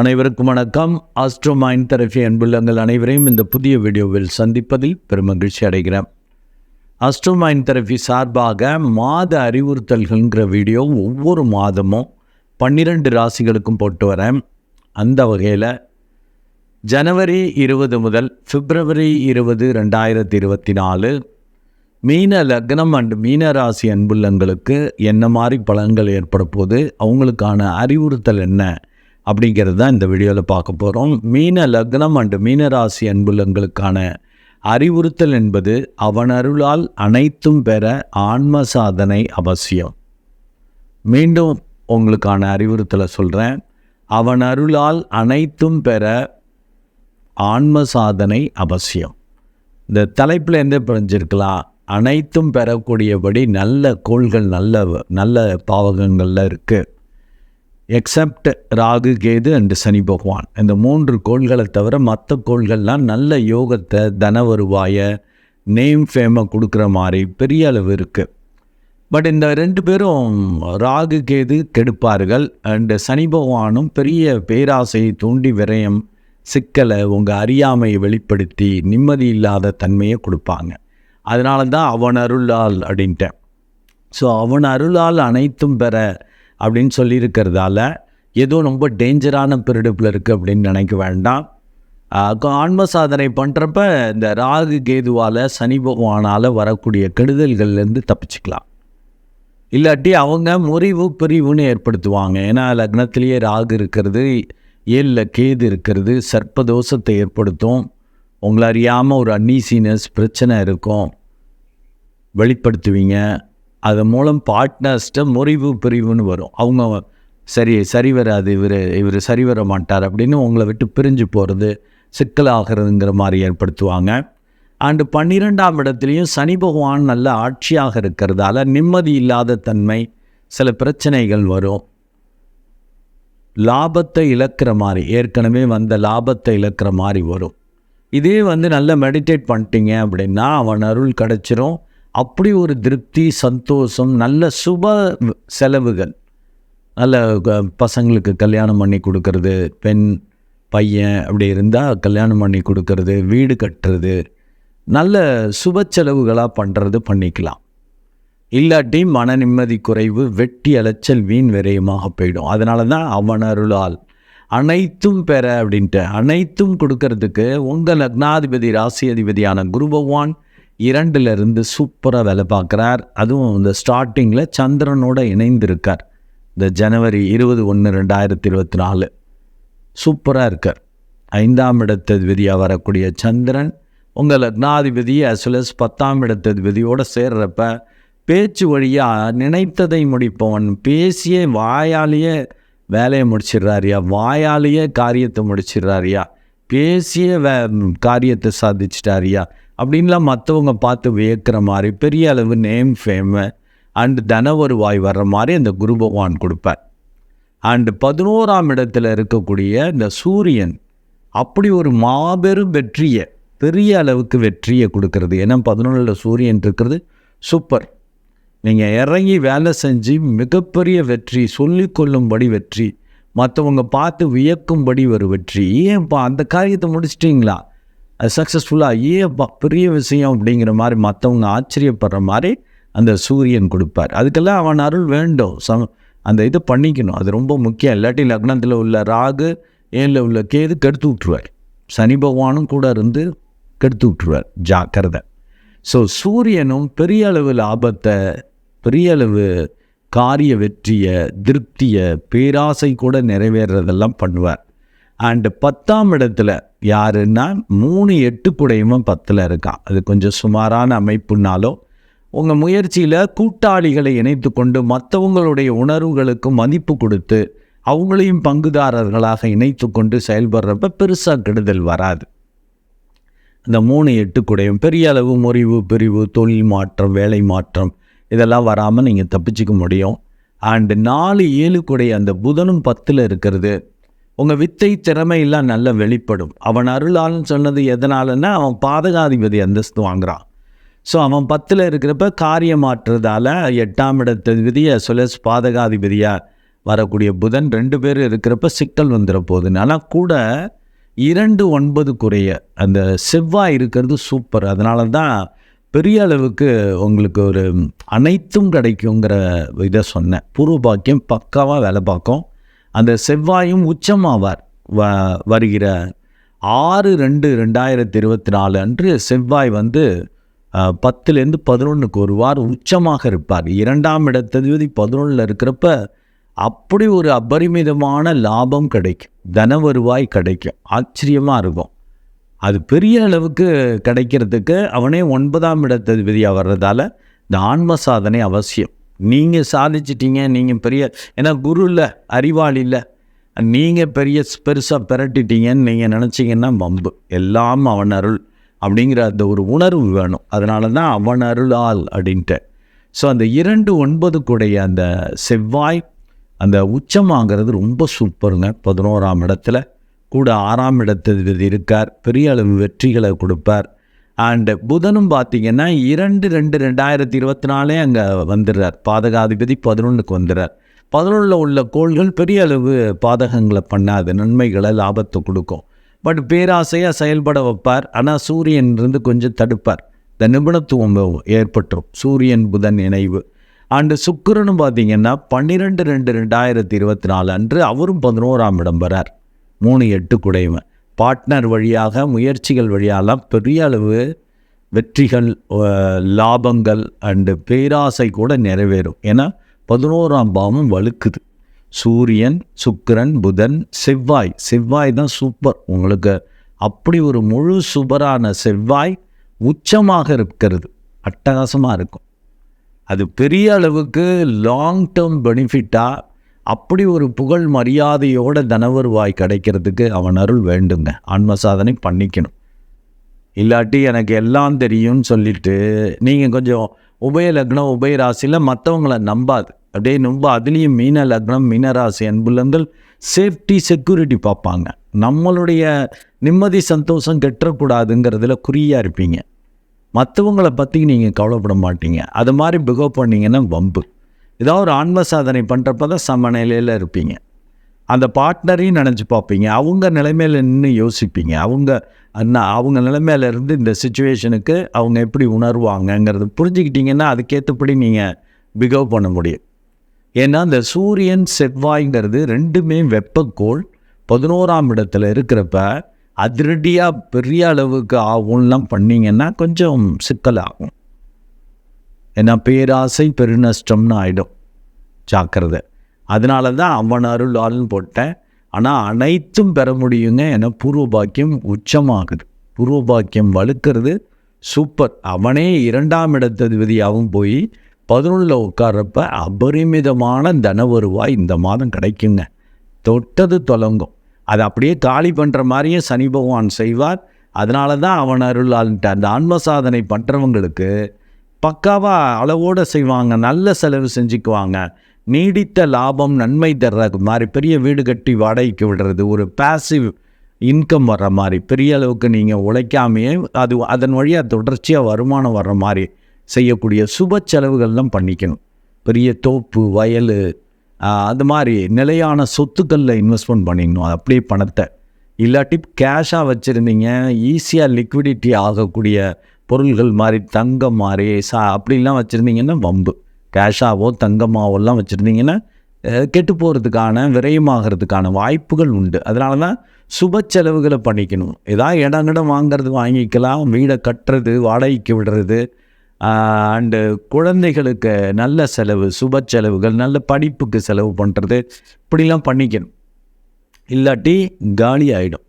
அனைவருக்கும் வணக்கம். Astro mind therapy அன்புள்ளங்கள் அனைவரையும் இந்த புதிய வீடியோவில் சந்திப்பதில் பெருமகிழ்ச்சி அடைகிறேன். ஆஸ்ட்ரோ மைண்ட் தெரபி சார்பாக மாத அறிவுறுத்தல்கள்ங்கிற வீடியோ ஒவ்வொரு மாதமும் பன்னிரெண்டு ராசிகளுக்கும் போட்டு வரேன். அந்த வகையில் ஜனவரி இருபது முதல் பிப்ரவரி இருபது ரெண்டாயிரத்தி இருபத்தி நாலு மீன லக்னம் அண்ட் மீன ராசி அன்புள்ளங்களுக்கு என்ன மாதிரி பலன்கள் ஏற்பட அவங்களுக்கான அறிவுறுத்தல் என்ன? அப்படிங்கிறது தான் இந்த வீடியோவில் பார்க்க போகிறோம் மீன லக்னம் அண்டு மீனராசி அன்புலங்களுக்கான அறிவுறுத்தல் என்பது அவனருளால் அனைத்தும் பெற ஆன்ம சாதனை அவசியம். மீண்டும் உங்களுக்கான அறிவுறுத்தலை சொல்கிறேன் அவன் அருளால் அனைத்தும் பெற ஆன்ம சாதனை அவசியம். இந்த தலைப்பில் எந்த பிரிஞ்சிருக்கலாம். அனைத்தும் பெறக்கூடியபடி நல்ல கோள்கள் நல்ல நல்ல பாவகங்களில் இருக்குது எக்ஸப்ட் ராகு கேது அண்டு சனி பகவான். இந்த மூன்று கோள்களை தவிர மற்ற கோள்கள்லாம் நல்ல யோகத்தை தன வருவாய நேம் ஃபேமை கொடுக்குற மாதிரி பெரிய அளவு இருக்குது பட் இந்த ரெண்டு பேரும் ராகு கேது கெடுப்பார்கள். அண்டு சனி பகவானும் பெரிய பேராசையை தூண்டி விரயம் சிக்கலை உங்கள் அறியாமையை வெளிப்படுத்தி நிம்மதி இல்லாத தன்மையை கொடுப்பாங்க. அதனால தான் அவன் அருளால் அப்படின்ட்டேன் ஸோ அவன் அருளால் அனைத்தும் பெற அப்படின்னு சொல்லியிருக்கிறதால ஏதோ ரொம்ப டேஞ்சரான பிரிடுப்பில் இருக்குது அப்படின்னு நினைக்க வேண்டாம். ஆன்ம சாதனை பண்ணுறப்ப இந்த ராகு கேதுவால் சனி பகவானால் வரக்கூடிய கெடுதல்கள்லேருந்து தப்பிச்சுக்கலாம். இல்லாட்டி அவங்க முறிவு பிரிவுன்னு ஏற்படுத்துவாங்க. ஏன்னா லக்னத்திலேயே ராகு இருக்கிறது ஏழில் கேது இருக்கிறது சர்ப்பதோஷத்தை ஏற்படுத்தும். உங்களை அறியாமல் ஒரு அன்னீசினஸ் பிரச்சனை இருக்கும். வெளிப்படுத்துவீங்க. அதன் மூலம் பார்ட்னர்ஸ்ட்ட முறிவு பிரிவுன்னு வரும். அவங்க சரி சரி வராது இவர் இவர் சரி வர மாட்டார் அப்படின்னு உங்களை விட்டு பிரிஞ்சு போகிறது சிக்கலாகிறதுங்கிற மாதிரி ஏற்படுத்துவாங்க. அண்டு பன்னிரெண்டாம் இடத்துலையும் சனி பகவான் நல்ல ஆட்சியாக இருக்கிறதால நிம்மதி இல்லாத தன்மை சில பிரச்சனைகள் வரும். லாபத்தை இழக்கிற மாதிரி ஏற்கனவே வந்த லாபத்தை இழக்கிற மாதிரி வரும். இதே வந்து நல்லா மெடிடேட் பண்ணிட்டீங்க அப்படின்னா அவன் அருள் கிடச்சிரும். அப்படி ஒரு திருப்தி சந்தோஷம் நல்ல சுப செலவுகள். நல்ல பசங்களுக்கு கல்யாணம் பண்ணி கொடுக்கறது பெண் பையன் அப்படி இருந்தால் கல்யாணம் பண்ணி கொடுக்கறது வீடு கட்டுறது நல்ல சுப செலவுகளாக பண்ணுறது பண்ணிக்கலாம். இல்லாட்டி மன நிம்மதி குறைவு வெட்டி அலைச்சல் வீண் விரயமாக போயிடும். அதனால தான் அவனருளால் அனைத்தும் பெற அப்படின்ட்டு அனைத்தும் கொடுக்கறதுக்கு உங்கள் லக்னாதிபதி ராசி அதிபதியான குரு பகவான் இரண்டுல இருந்து சூப்பராக வேலை பார்க்குறார். அதுவும் இந்த ஸ்டார்டிங்கில் சந்திரனோட இணைந்திருக்கார். இந்த ஜனவரி இருபது ஒன்று ரெண்டாயிரத்தி இருபத்தி நாலு. சூப்பராக இருக்கார். ஐந்தாம் இடத்ததிபதியாக வரக்கூடிய சந்திரன் உங்கள் லக்னாதிபதி அஸ் வெல் அஸ் பத்தாம் இடத்ததிபதியோடு சேர்றப்ப பேச்சு வழியாக நினைத்ததை முடிப்பவன் பேசியே வாயாலேயே வேலையை முடிச்சிடுறாரியா வாயாலேயே காரியத்தை முடிச்சிடுறாரியா பேசிய வே காரியத்தை சாதிச்சிட்டாரியா அப்படின்லாம் மற்றவங்க பார்த்து வியக்கிற மாதிரி பெரிய அளவு நேம் ஃபேமு அண்டு தன வருவாய் வர்ற மாதிரி அந்த குரு பகவான் கொடுப்பார். அண்டு பதினோராம் இடத்துல இருக்கக்கூடிய இந்த சூரியன் அப்படி ஒரு மாபெரும் வெற்றியை பெரிய அளவுக்கு வெற்றியை கொடுக்கறது. ஏன்னா பதினொன்றில் சூரியன் இருக்கிறது சூப்பர் நீங்கள் இறங்கி வேலை செஞ்சு மிகப்பெரிய வெற்றி சொல்லிக்கொள்ளும்படி வெற்றி மற்றவங்க பார்த்து வியக்கும்படி ஒரு வெற்றி. ஏன் இப்போ அந்த காரியத்தை முடிச்சிட்டிங்களா? அது சக்ஸஸ்ஃபுல்லாக ஐயப்பா பெரிய விஷயம் அப்படிங்கிற மாதிரி மற்றவங்க ஆச்சரியப்படுற மாதிரி அந்த சூரியன் கொடுப்பார். அதுக்கெல்லாம் அவன் அருள் வேண்டும். சம் அந்த இது பண்ணிக்கணும். அது ரொம்ப முக்கியம். இல்லாட்டி லக்னத்தில் உள்ள ராகு ஏழில் உள்ள கேது கெடுத்து விட்டுருவார். சனி பகவானும் கூட இருந்து கெடுத்து விட்டுருவார். ஜாக்கிரதை. ஸோ சூரியனும் பெரிய அளவு லாபத்தை பெரிய அளவு காரிய வெற்றியை திருப்தியை பேராசை கூட நிறைவேறதெல்லாம் பண்ணுவார். அண்டு பத்தாம் இடத்துல யாருன்னா மூணு எட்டு குடையமும் பத்தில் இருக்கான். அது கொஞ்சம் சுமாரான அமைப்புனாலும் உங்கள் முயற்சியில் கூட்டாளிகளை இணைத்து கொண்டு மற்றவங்களுடைய உணர்வுகளுக்கு மதிப்பு கொடுத்து அவங்களையும் பங்குதாரர்களாக இணைத்து கொண்டு செயல்படுறப்ப பெருசாக கெடுதல் வராது. இந்த மூணு எட்டு குடையும் பெரிய அளவு முறிவு பிரிவு தொழில் மாற்றம் வேலை மாற்றம் இதெல்லாம் வராமல் நீங்கள் தப்பிச்சிக்க முடியும். அண்டு நாலு ஏழு குடை அந்த புதனும் பத்தில் இருக்கிறது உங்கள் வித்தை திறமையெல்லாம் நல்லா வெளிப்படும். அவன் அருளால்னு சொன்னது எதனாலன்னா அவன் பாதகாதிபதி அந்தஸ்து வாங்குறான். ஸோ அவன் பத்தில் இருக்கிறப்ப காரியம் மாற்றுறதால எட்டாம் இடத்ததிபதியை சுலஸ் பாதகாதிபதியாக வரக்கூடிய புதன் ரெண்டு பேர் இருக்கிறப்ப சிக்கல் வந்துட போகுதுன்னு. ஆனால் கூட இரண்டு ஒன்பது குறைய அந்த செவ்வாய் இருக்கிறது சூப்பர் அதனால தான் பெரிய அளவுக்கு உங்களுக்கு ஒரு அனைத்தும் கிடைக்குங்கிற இதை சொன்னேன். பூர்வ பாக்கியம் பக்காவாக வேலை பார்க்கும். அந்த செவ்வாயும் உச்சமாவார். வ வருகிற ஆறு ரெண்டு ரெண்டாயிரத்தி இருபத்தி நாலு அன்று செவ்வாய் வந்து பத்துலேருந்து பதினொன்றுக்கு ஒரு வாரம் உச்சமாக இருப்பார். இரண்டாம் இடத்ததிபதி பதினொன்றில் இருக்கிறப்ப அப்படி ஒரு அபரிமிதமான லாபம் கிடைக்கும். தன வருவாய் கிடைக்கும். ஆச்சரியமாக இருக்கும். அது பெரிய அளவுக்கு கிடைக்கிறதுக்கு அவனே ஒன்பதாம் இடத்ததிபதியாக வர்றதால இந்த ஆன்ம சாதனை அவசியம். நீங்கள் சாதிச்சிட்டீங்க நீங்கள் பெரிய ஏன்னா குரு இல்லை அறிவாளி இல்லை. நீங்கள் பெரிய பெருசாக பிரட்டிட்டீங்கன்னு நீங்கள் நினச்சிங்கன்னா வம்பு. எல்லாம் அவன் அருள் அப்படிங்கிற அந்த ஒரு உணர்வு வேணும். அதனால தான் அவன் அருளால் அப்படின்ட்டு. ஸோ அந்த இரண்டு ஒன்பது கூடைய அந்த செவ்வாய் அந்த உச்சமாகிறது ரொம்ப சூப்பருங்க. பதினோராம் இடத்துல கூட ஆறாம் இடத்தில் இருக்கார். பெரிய அளவு வெற்றிகளை கொடுப்பார். அண்டு புதனும் பார்த்தீங்கன்னா இரண்டு ரெண்டு ரெண்டாயிரத்தி இருபத்தி நாலே அங்கே வந்துடுறார். பாதகாதிபதி பதினொன்றுக்கு வந்துடுறார். பதினொன்றில் உள்ள கோள்கள் பெரிய அளவு பாதகங்களை பண்ணாது. நன்மைகளை லாபத்தை கொடுக்கும். பட் பேராசையாக செயல்பட வைப்பார். ஆனால் சூரியன் இருந்து கொஞ்சம் தடுப்பார். இந்த நிபுணத்துவம் ஏற்பட்டுரும். சூரியன் புதன் இணைவு. அண்டு சுக்கிரனும் பார்த்தீங்கன்னா பன்னிரெண்டு ரெண்டு ரெண்டாயிரத்தி இருபத்தி நாலு அன்று அவரும் பதினோராம் இடம் வரார். மூணு எட்டு குடைவன் பார்ட்னர் வழியாக முயற்சிகள் வழியாலாம் பெரிய அளவு வெற்றிகள் லாபங்கள் அண்டு பேராசை கூட நிறைவேறும். ஏன்னா பதினோராம் பாவம் வலுக்குது சூரியன் சுக்கிரன் புதன் செவ்வாய். செவ்வாய் தான் சூப்பர் உங்களுக்கு அப்படி ஒரு முழு சுபரான செவ்வாய் உச்சமாக இருக்கிறது. அட்டகாசமாக இருக்கும். அது பெரிய அளவுக்கு லாங் டேர்ம் பெனிஃபிட்டாக அப்படி ஒரு புகழ் மரியாதையோட தனவருவாய் கிடைக்கிறதுக்கு அவன் அருள் வேண்டுங்க. ஆன்ம சாதனை பண்ணிக்கணும். இல்லாட்டி எனக்கு எல்லாம் தெரியும்னு சொல்லிட்டு நீங்கள் கொஞ்சம் உபய லக்னம் உபய ராசியில் மற்றவங்கள நம்பாது. அப்படியே நம்ப அதுலேயும் மீன லக்னம் மீனராசி அன்புலங்கள் சேஃப்டி செக்யூரிட்டி பார்ப்பாங்க. நம்மளுடைய நிம்மதி சந்தோஷம் கெட்டக்கூடாதுங்கிறதுல குறியாக இருப்பீங்க. மற்றவங்கள பற்றி நீங்கள் கவலைப்பட மாட்டீங்க. அது மாதிரி பிகோ பண்ணிங்கன்னா வம்பு. ஏதாவது ஒரு ஆன்ம சாதனை பண்ணுறப்ப தான் சமநிலையில் இருப்பீங்க. அந்த பார்ட்னரையும் நினச்சி பார்ப்பீங்க. அவங்க நிலைமையில நின்று யோசிப்பீங்க. அவங்க அண்ணா அவங்க நிலைமையில இருந்து இந்த சுச்சுவேஷனுக்கு அவங்க எப்படி உணர்வாங்கங்கிறது புரிஞ்சுக்கிட்டிங்கன்னா அதுக்கேற்றபடி நீங்கள் பிகவ் பண்ண முடியும். ஏன்னா இந்த சூரியன் செவ்வாய்ங்கிறது ரெண்டுமே வெப்பக்கோள் பதினோராம் இடத்துல இருக்கிறப்ப அதிரடியாக பெரிய அளவுக்கு ஆகும்லாம் பண்ணிங்கன்னா கொஞ்சம் சிக்கலாகும். ஏன்னா பேராசை பெருநஷ்டம்னு ஆகிடும் ஜாக்கிரதை. அதனால தான் அவன் அருளால்னு போட்டேன். ஆனால் அனைத்தும் பெற முடியுங்க என பூர்வ பாக்கியம் உச்சமாகுது. பூர்வ பாக்கியம் வலுக்கிறது சூப்பர். அவனே இரண்டாம் இடத்ததிபதியாகவும் போய் பதினொன்றில் உட்கார்றப்ப அபரிமிதமான தன வருவாய் இந்த மாதம் கிடைக்குங்க. தொட்டது தொலங்கும். அது அப்படியே காலி பண்ணுற மாதிரியே சனி பகவான் செய்வார். அதனால தான் அவன் அருளான்ட்டு அந்த ஆன்ம சாதனை பண்ணுறவங்களுக்கு பக்காவாக அளவோடு செய்வாங்க நல்ல செலவு செஞ்சுக்குவாங்க. நீடித்த லாபம் நன்மை தர்ற மாதிரி பெரிய வீடு கட்டி வாடகைக்கு விடுறது ஒரு பாசிவ் இன்கம் வர்ற மாதிரி பெரிய அளவுக்கு நீங்கள் உழைக்காமையே அது அதன் வழியாக தொடர்ச்சியாக வருமானம் வர்ற மாதிரி செய்யக்கூடிய சுப செலவுகள்லாம் பண்ணிக்கணும். பெரிய தோப்பு வயல் அது மாதிரி நிலையான சொத்துக்களில் இன்வெஸ்ட்மெண்ட் பண்ணிடணும் அது அப்படியே பணத்தை. இல்லாட்டி கேஷாக வச்சுருந்தீங்க ஈஸியாக லிக்விடிட்டி ஆகக்கூடிய பொருள்கள் மாதிரி தங்கம் மாதிரி சா அப்படிலாம் வச்சுருந்தீங்கன்னா வம்பு. கேஷாவோ தங்கமாவோலாம் வச்சுருந்தீங்கன்னா கெட்டு போகிறதுக்கான விரயமாகிறதுக்கான வாய்ப்புகள் உண்டு. அதனால தான் சுப செலவுகளை பண்ணிக்கணும். ஏதாவது இடம் இடம் வாங்குறது வாங்கிக்கலாம். வீடை கட்டுறது வாடகைக்கு விடுறது. அண்டு குழந்தைகளுக்கு நல்ல செலவு சுப செலவுகள் நல்ல படிப்புக்கு செலவு பண்ணுறது இப்படிலாம் பண்ணிக்கணும். இல்லாட்டி காலி ஆகிடும்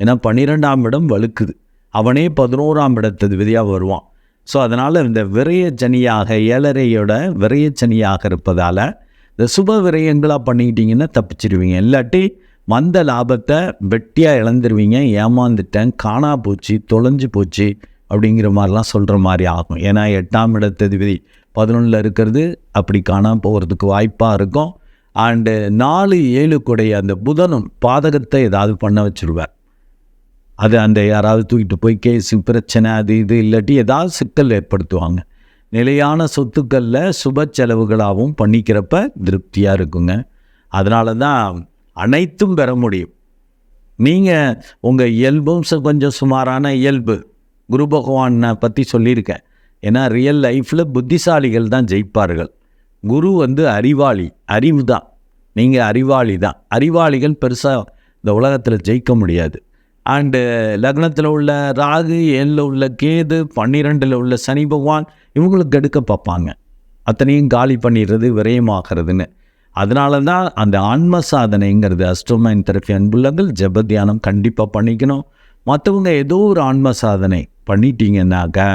ஏன்னா பன்னிரெண்டாம் இடம் வலுக்குது அவனே பதினோராம் இடத்தது விதியாக வருவான். ஸோ அதனால் இந்த விரயச்சனியாக ஏழரையோட விரயச்சனியாக இருப்பதால் இந்த சுப விரயங்களாக பண்ணிக்கிட்டிங்கன்னா தப்பிச்சிடுவீங்க இல்லாட்டி வந்த லாபத்தை வெட்டியாக இழந்துருவீங்க ஏமாந்துட்டேன் காணா போச்சு தொலைஞ்சு போச்சு அப்படிங்கிற மாதிரிலாம் சொல்கிற மாதிரி ஆகும். ஏன்னா எட்டாம் இடத்ததிபதி பதினொன்றில் இருக்கிறது அப்படி காணாமல் போகிறதுக்கு வாய்ப்பாக இருக்கும். அண்டு நாலு ஏழு கூடைய அந்த புதனும் பாதகத்தை ஏதாவது பண்ண வச்சுருவார். அது அந்த யாராவது தூக்கிட்டு போய் கேஸு பிரச்சனை அது இது இல்லாட்டி ஏதாவது சிக்கல் ஏற்படுத்துவாங்க. நிலையான சொத்துக்களில் சுப செலவுகளாகவும் பண்ணிக்கிறப்ப திருப்தியாக இருக்குங்க. அதனால தான் அனைத்தும் பெற முடியும். நீங்கள் உங்கள் இயல்பும் ச- கொஞ்சம் சுமாரான இயல்பு. குரு பகவானை பற்றி சொல்லியிருக்கேன். ஏன்னா ரியல் லைஃப்பில் புத்திசாலிகள் தான் ஜெயிப்பார்கள். குரு வந்து அறிவாளி அறிவு தான் நீங்கள் அறிவாளி தான் அறிவாளிகள் பெருசாக இந்த உலகத்தில் ஜெயிக்க முடியாது. அண்டு லக்னத்தில் உள்ள ராகு ஏழில் உள்ள கேது பன்னிரெண்டில் உள்ள சனி பகவான் இவங்களுக்கு எடுக்க பார்ப்பாங்க. அத்தனையும் காலி பண்ணிடுறது விரயமாகிறதுன்னு அதனால தான் அந்த ஆன்ம சாதனைங்கிறது அஸ்ட்ரோமைன் தெரப்பி அன்புள்ளங்கள் ஜப தியானம் கண்டிப்பாக பண்ணிக்கணும். மற்றவங்க ஏதோ ஒரு ஆன்ம சாதனை பண்ணிட்டீங்கன்னாக்க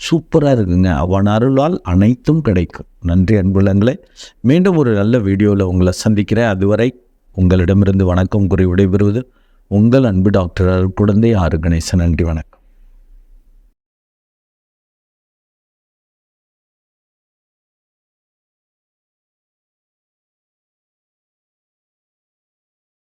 சூப்பராக இருக்குங்க. அவன் அருளால் அனைத்தும் கிடைக்கும். நன்றி அன்புள்ளங்களே மீண்டும் ஒரு நல்ல வீடியோவில் உங்களை சந்திக்கிறேன். அதுவரை உங்களிடமிருந்து வணக்கம் கூறி விடைபெறுவது உங்கள் அன்பு டாக்டர் குழந்தை ஆறு கணேசன் நன்றி வணக்கம்.